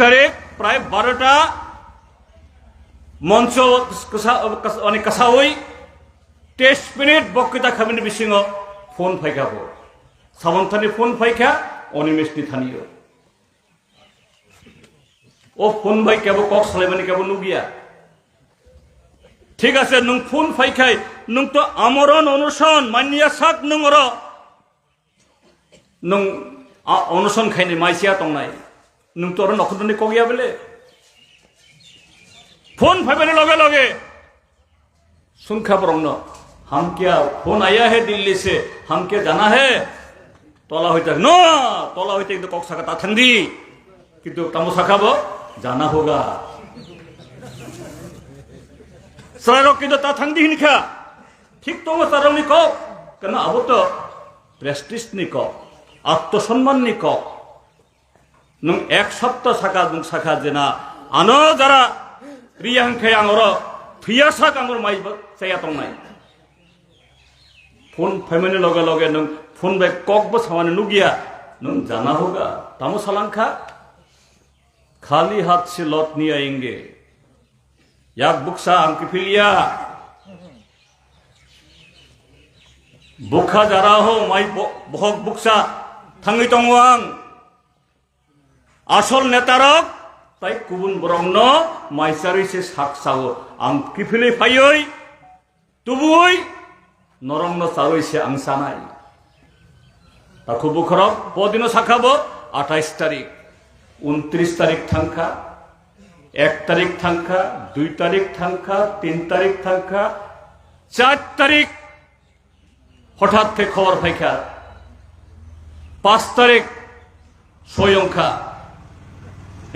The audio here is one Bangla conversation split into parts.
তারিখ প্রায় বারোটা মঞ্চ অনেক কাছাওই তেইছ মিনিট বক্তৃতা খামিনি বিশিঙ ফোন ফাইখাব সামন্থানি ফোন ফাইখা অনিমেশনি থানিও। ও ফোন ভাই কেব কক সালাইমানি কেব নুগিয়া। ঠিক আছে, নং ফোন ফাইখাই নং তো আমরণ অনুসরণ, মানিয়া সাক নং অনুসরণ খাইনি, মাইসিয়া তংনাই নং তো আর নখদনি কগিয়া বেলে ফোন ফাইবানি লগে লগে सुनखा ब्रह्म हम क्या फोन आया है दिल्ली से हम क्या जाना है তলা হইতে ন তলা হইতে কিন্তু কক সাকা তাথান্দি কিন্তু তামো সাকাবো জানা হোগা সারারক কিন্তু তাথান্দি হিনখা ঠিক তোমার তারাও নি কক কেন আবো তো প্রেস্টিস নি কক আত্মসম্মান নি কক 능 액섭다 사가 능 사가제나 안어 자라 리양케 양으로 뒤야사 강으로 많이 세야 동나이 폰 패밀리 러게 러게 능 폰백 꼭보 사와는 누기야 능 자나 호가 다모 살랑카 খালি হাত সে লত নিয়ে আইঙ্গে এক বুকসা আমকে ফিলিয়া বুখা যারা হো মাই বহক বুকসা থাঙ্গি টং আং আসল নেতারক, তাই কুবুন বরংন মাইসারিছে সাক সাগো আং কিফিলে ফাইয়ই? তুবুই? নরম নরংন সারইছে আং সানাই তাকু বুখরক পদিন সাখাবো, আঠাইশ তারিখ। উনত্রিশ তারিখ থাংখা, এক তারিখ থাংখা, দুই তারিখ থাংখা, তিন তারিখ থাংখা, চার তারিখ। হঠাৎ থেকে খবর ফাইখা পাঁচ তারিখ সয়ংখা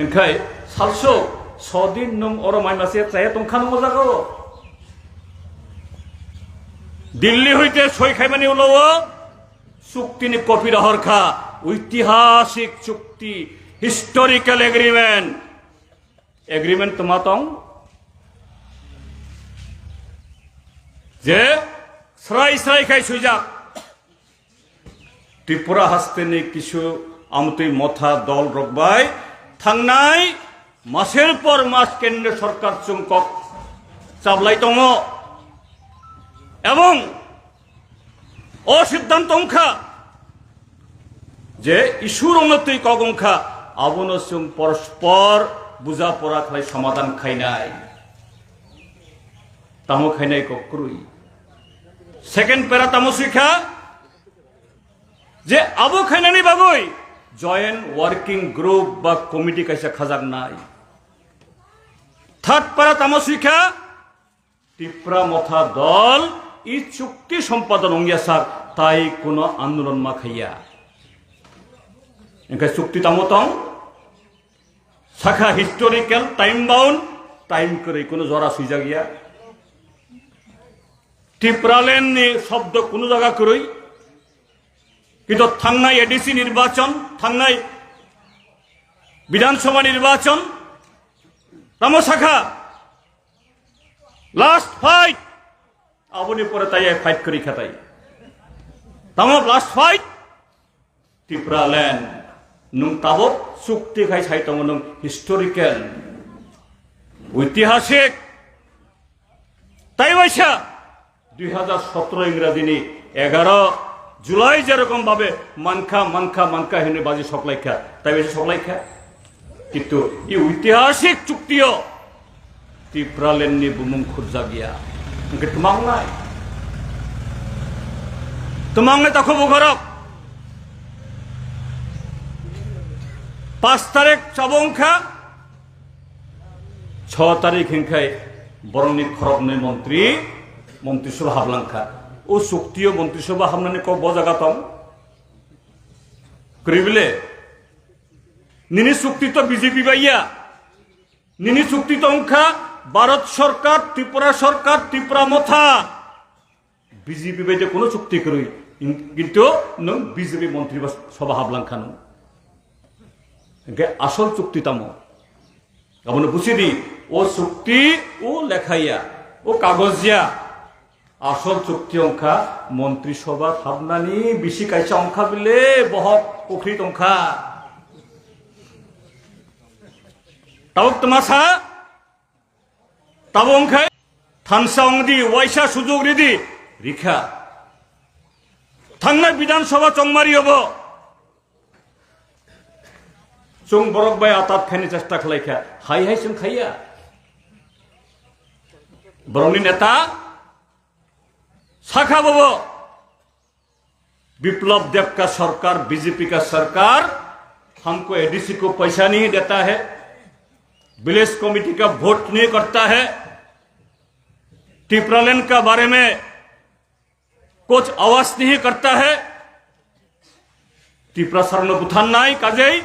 ओंखाय सालसौ सदिन नों अर माइमासे চায়ে তংখানো মজাগো দিল্লি হইতে সই খাইমানি ওলাও চুক্তিনি কপি রহরখা ঐতিহাসিক চুক্তি হিস্টোরিক্যাল এগ্রিমেন্ট এগ্রিমেন্ট তোমা তং যে স্রাই স্রাই খাই সুইজাক ত্রিপুরা হাস্তেনি কিছু আমতৈ মথা দল রকবাই থাংনাই মাসের পর মাস কেন্দ্র সরকার চুংকক চাবলাই দङ এবং অসিদ্ধান্ত অংখা যে ইস্যুর উন্নতি কগংখা আবন চুং পরস্পর বুঝা পড়া খাই সমাধান খাইনাই তামো খাইনাই কক্রুই সেকেন্ড প্যারা তামো শিখা যে আবু খাইনানি বাবুই জয়েন্ট ওয়ার্কিং গ্রুপ বা কমিটি কাইসা খাজাক নাই। থার্ড পারা তামসিখা টিপ্রা মথা দল, ই চুক্তি সম্পাদন অঙ্গিয়াসার তাই কোনো আন্দোলন মা খাইয়া এখানে চুক্তি তামতং। শাখা হিস্টোরিক্যাল টাইম বাউন্ড টাইম করে কোনো জরা সুইজা গিয়া টিপ্রালেন শব্দ কোনো জায়গা করই কিন্তু থাংনাই এডিসি নির্বাচন থাংনাই বিধানসভা নির্বাচন, রামশাখা লাস্ট ফাইট আবনি পরে তাই ফাইট করি খাতাই। তাম লাস্ট ফাইট ত্রিপুরা ল্যান্ড নং তাবক চুক্তি খাই সাইতম নং হিস্টোরিক্যাল ঐতিহাসিক। তাই বাইসা দুই হাজার সতেরো ইংরাজিনী এগারো। জুলাই যেরকম ভাবে মানখা মানখা মানখা হেনে বাজি সকলাইখা তাই বেশি সকলাইখা কিন্তু এই ঐতিহাসিক চুক্তিও ত্রিপুরা লেননি বুমুং খুরজা গিয়া। তোমাং নাই। তোমাং নাই তাকো বুঘরক পাঁচ তারিখ চবংখা ছ তারিখ হিংখাই বরংনি খরবনি মন্ত্রী মন্ত্রিসভা হাবলাংখা ও চুক্তিও মন্ত্রিসভা হামনানি ক বজাগাতম। করিবলে? নিনি চুক্তি তো বিজেপি বাইয়া নিনি চুক্তি তো অংখা ভারত সরকার, ত্রিপুরা সরকার, ত্রিপুরা মথা। বিজেপি বাইতে কোনো চুক্তি করি। কিন্তু নং বিজেপি মন্ত্রী সভা হাবলাংখানো আসল চুক্তি তামো। আপনি বুঝি দি, ও চুক্তি ও লেখাইয়া, ও কাগজিয়া আসল চুক্তি অংখা মন্ত্রিসভা ভাবনানি বেশি কাইসা অংখা বিলে বহক পুখরিত অংখা তাবক তোমাসা তাবং খাই থানসা অংদি ওয়াইসা সুযোগ রিদি, রিখা। থাংনা বিধানসভা চংমারি হব। চুং বরক বাই আতাত খাইনি চেষ্টা খালাইখা। হাই হাই চুং খাইয়া। বরংনি নেতা शाखा बाबा विप्लव देव का सरकार बीजेपी का सरकार हमको एडीसी को पैसा नहीं देता है विलेज कमेटी का वोट नहीं करता है टिपरालैंड का बारे में कुछ आवाज नहीं करता है টিপরা সারানো বুথান নাই কাজেই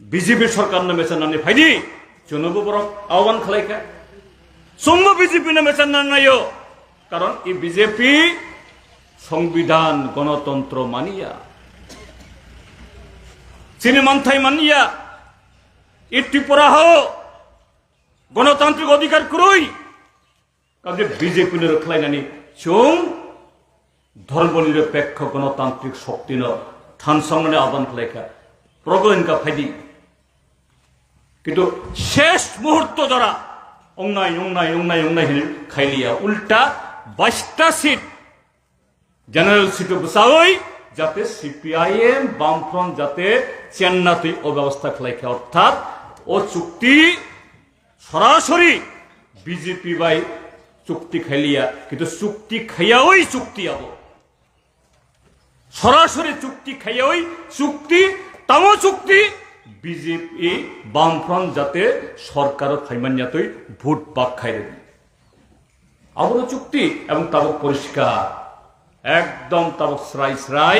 বিজেপি সরকার নামে চান্নানি ফাইদি জনবু বরং আহ্বান খালাইখা সৌম্য বিজেপি নামে চান্নানাইও কারণ এই বিজেপি সংবিধান, গণতন্ত্র মানিয়া চিনি মান্থাই মানিয়া ই ত্রিপুরা হো গণতান্ত্রিক অধিকার করুই কাজে বিজেপি রক্ষাইনানি চুং ধর্মনিরপেক্ষ গণতান্ত্রিক শক্তি ন সামনে আহ্বান খালাইখা প্রগণকা ফাইদি। কিন্তু শেষ মুহূর্ত অংনাই অংনাই অংনাই অংনাই হেনে খাইলিয়া, উল্টা বাইশটা সিট জেনারেল সিট বসাওই যাতে সিপিআইএম বামফ্রন্ট যাতে চেন্নাতে ও ব্যবস্থা খেলাইখে অর্থাৎ ও চুক্তি সরাসরি বিজেপি বাই চুক্তি খাইলিয়া, কিন্তু চুক্তি খাইয়াওই চুক্তি আব। সরাসরি চুক্তি খাইয়াওই চুক্তি, তামো চুক্তি বিজেপি বামফ্রন্ট যাতে সরকার ফাইমানিয়াতই ভোট পাক খাইরে দিই আবারও চুক্তি এবং তাবক পরিষ্কার। একদম তাবক স্রাই স্রাই।